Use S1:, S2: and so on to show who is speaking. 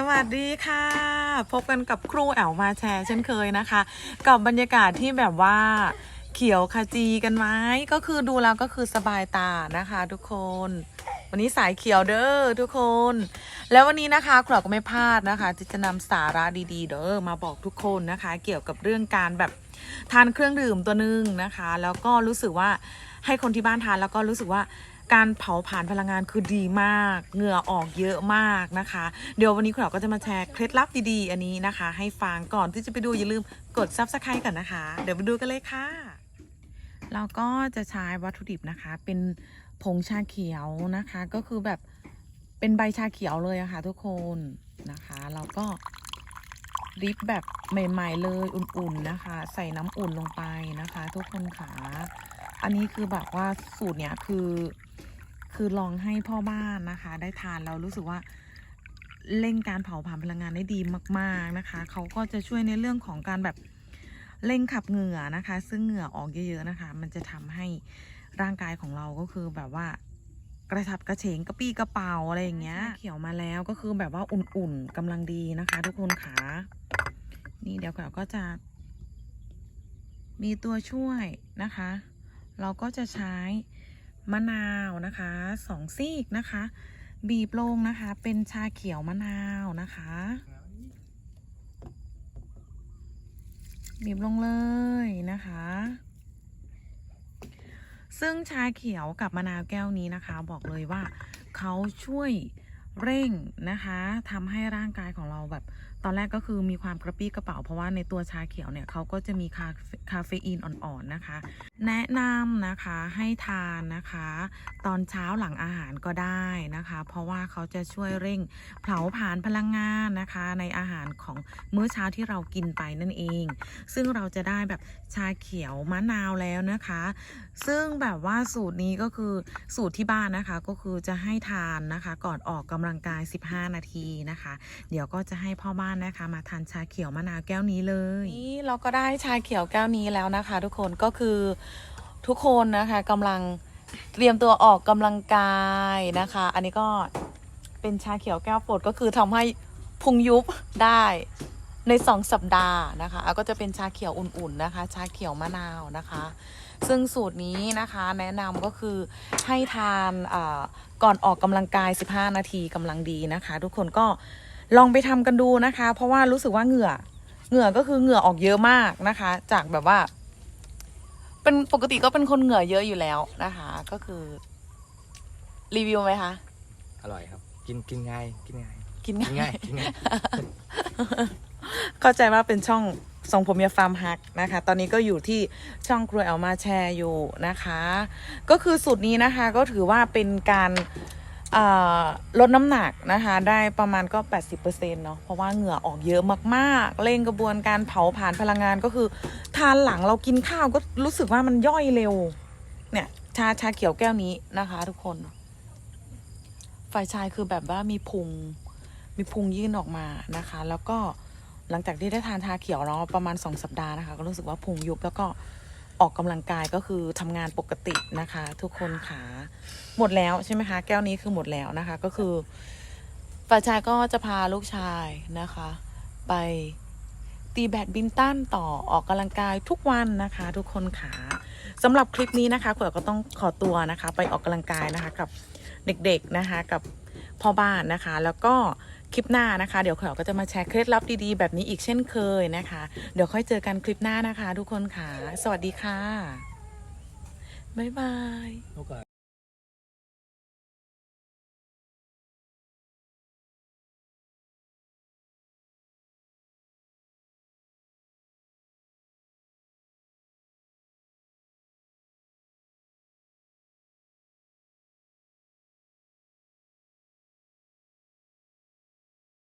S1: สวัสดีค่ะ พบกันกับครูแอลมาแชร์เช่นเคยนะคะ กับบรรยากาศที่แบบว่าเขียวขจีกันไหมก็คือดูแล้วก็คือสบายตานะคะทุกคน วันนี้สายเขียวเด้อทุกคน แล้ววันนี้นะคะครูก็ไม่พลาดนะคะที่จะนำสาระดีๆ เด้อมาบอกทุกคนนะคะ เกี่ยวกับเรื่องการแบบทานเครื่องดื่มตัวหนึงนะคะ แล้วก็รู้สึกว่าให้คนที่บ้านทานแล้วก็รู้สึกว่า การเผาผลาญพลังงานคือดีมาก เหงื่อออกเยอะมากนะคะ เดี๋ยววันนี้คุณเราก็จะมาแชร์เคล็ดลับดีๆ อันนี้นะคะ ให้ฟังก่อนที่จะไปดูอย่าลืมกด subscribe กันนะคะ เดี๋ยวไปดูกันเลยค่ะ เราก็จะใช้วัตถุดิบนะคะ เป็นผงชาเขียวนะคะ ก็คือแบบเป็นใบชาเขียวเลยอะค่ะทุกคนนะคะ เราก็ริบแบบใหม่ ๆ เลยอุ่นๆนะคะ ใส่น้ำอุ่นลงไปนะคะ ทุกคนค่ะ อันนี้คือแบบว่าสูตรเนี้ยคือ คือลองให้พ่อบ้านนะคะ ได้ทานแล้วรู้สึกว่าเร่งการเผาผลาญพลังงานได้ดีมาก ๆนะคะ เขาก็จะช่วยในเรื่องของการแบบเร่งขับเหงื่อนะคะ ซึ่งเหงื่อออกเยอะๆนะคะ มันจะทำให้ร่างกายของเราก็คือแบบว่ากระฉับกระเฉงกระปี้กระเป๋าอะไรอย่างเงี้ย เขียวมาแล้วก็คือแบบว่าอุ่นๆกำลังดีนะคะ ทุกคนค่ะนี่เดี๋ยวเราก็จะ มีตัวช่วยนะคะ เราก็จะใช้มะนาวนะคะสองซีกนะคะ บีบลงนะคะ เป็นชาเขียวมะนาวนะคะ บีบลงเลยนะคะ ซึ่งชาเขียวกับมะนาวแก้วนี้นะคะ บอกเลยว่าเขาช่วยเร่งนะคะทำให้ร่างกายของเราแบบ ตอนแรกก็คือมีความกระปี้กระเป๋าเพราะว่าในตัวชาเขียวเนี่ยเขาก็จะมีคาคาเฟอีนอ่อนๆนะคะ แนะนำนะคะให้ทานนะคะ ตอนเช้าหลังอาหารก็ได้นะคะ เพราะว่าเขาจะช่วยเร่งเผาผลาญพลังงานนะคะ ในอาหารของมื้อเช้าที่เรากินไปนั่นเอง ซึ่งเราจะได้แบบชาเขียวมะนาวแล้วนะคะ ซึ่งแบบว่าสูตรนี้ก็คือสูตรที่บ้านนะคะก็คือจะให้ทานนะคะ ก่อนออกกำลังกาย 15 นาทีนะคะ เดี๋ยวก็จะให้พ่อบ้านนะคะ มาทานชาเขียวมะนาวแก้วนี้เลย นี่เราก็ได้ชาเขียวแก้วนี้แล้วนะคะ ทุกคนก็คือทุกคนนะคะกำลังเตรียมตัวออกกำลังกายนะคะ อันนี้ก็เป็นชาเขียวแก้วโปรดก็คือทำให้พุงยุบได้ในสองสัปดาห์นะคะก็จะเป็นชาเขียวอุ่นๆนะคะ ชาเขียวมะนาวนะคะ ซึ่งสูตรนี้นะคะแนะนำก็คือให้ทานก่อนออกกำลังกาย 15 นาทีกำลังดีนะคะ ทุกคนก็ ลองไปทำกันดูนะคะ เพราะว่ารู้สึกว่าเหงื่อ เหงื่อก็คือเหงื่อออกเยอะมากนะคะ จากแบบว่า เป็นปกติก็เป็นคนเหงื่อเยอะอยู่แล้วนะคะ ก็คือ รีวิวไหมคะ
S2: อร่อยครับ กินกินง่ายกินง่าย
S1: กิน
S2: กิน
S1: ง่า
S2: ง่ายยกินง่าย
S1: เข้าใจว่าเป็นช่องทรงผมยาฟาร์มฮักนะคะ ตอนนี้ก็อยู่ที่ช่องครัวแอลมาแชร์อยู่นะคะ ก็คือสูตรนี้นะคะก็ถือว่าเป็นการเอ่อ ลดน้ำหนักนะคะ ได้ประมาณก็ 80%เนาะเพราะว่าเหงื่อออกเยอะมากๆ เร่งกระบวนการเผาผลาญพลังงานก็คือ ทานหลังเรากินข้าวก็รู้สึกว่ามันย่อยเร็ว เนี่ยชาชาเขียวแก้วนี้นะคะ ทุกคน ฝ่ายชายคือแบบว่ามีพุง มีพุงยื่นออกมานะคะ แล้วก็หลังจากที่ได้ทานชาเขียวเนาะประมาณ 2 สัปดาห์นะคะ ก็รู้สึกว่าพุงยุบแล้วก็ ออกกำลังกายก็คือทำงานปกตินะคะ ทุกคนค่ะหมดแล้วใช่ไหมคะ แก้วนี้คือหมดแล้วนะคะ ก็คือฝ่ายชายก็จะพาลูกชายนะคะ ไปตีแบดมินตันต่อออกกำลังกายทุกวันนะคะ ทุกคนค่ะสำหรับคลิปนี้นะคะขวดก็ต้องขอตัวนะคะ ไปออกกำลังกายนะคะ กับเด็กๆนะคะ กับ พ่อบ้านนะคะ แล้วก็คลิปหน้านะคะ เดี๋ยวขวดก็จะมาแชร์เคล็ดลับดีๆ แบบนี้อีกเช่นเคยนะคะ เดี๋ยวค่อยเจอกันคลิปหน้านะคะ ทุกคนค่ะ สวัสดีค่ะ บ๊ายบาย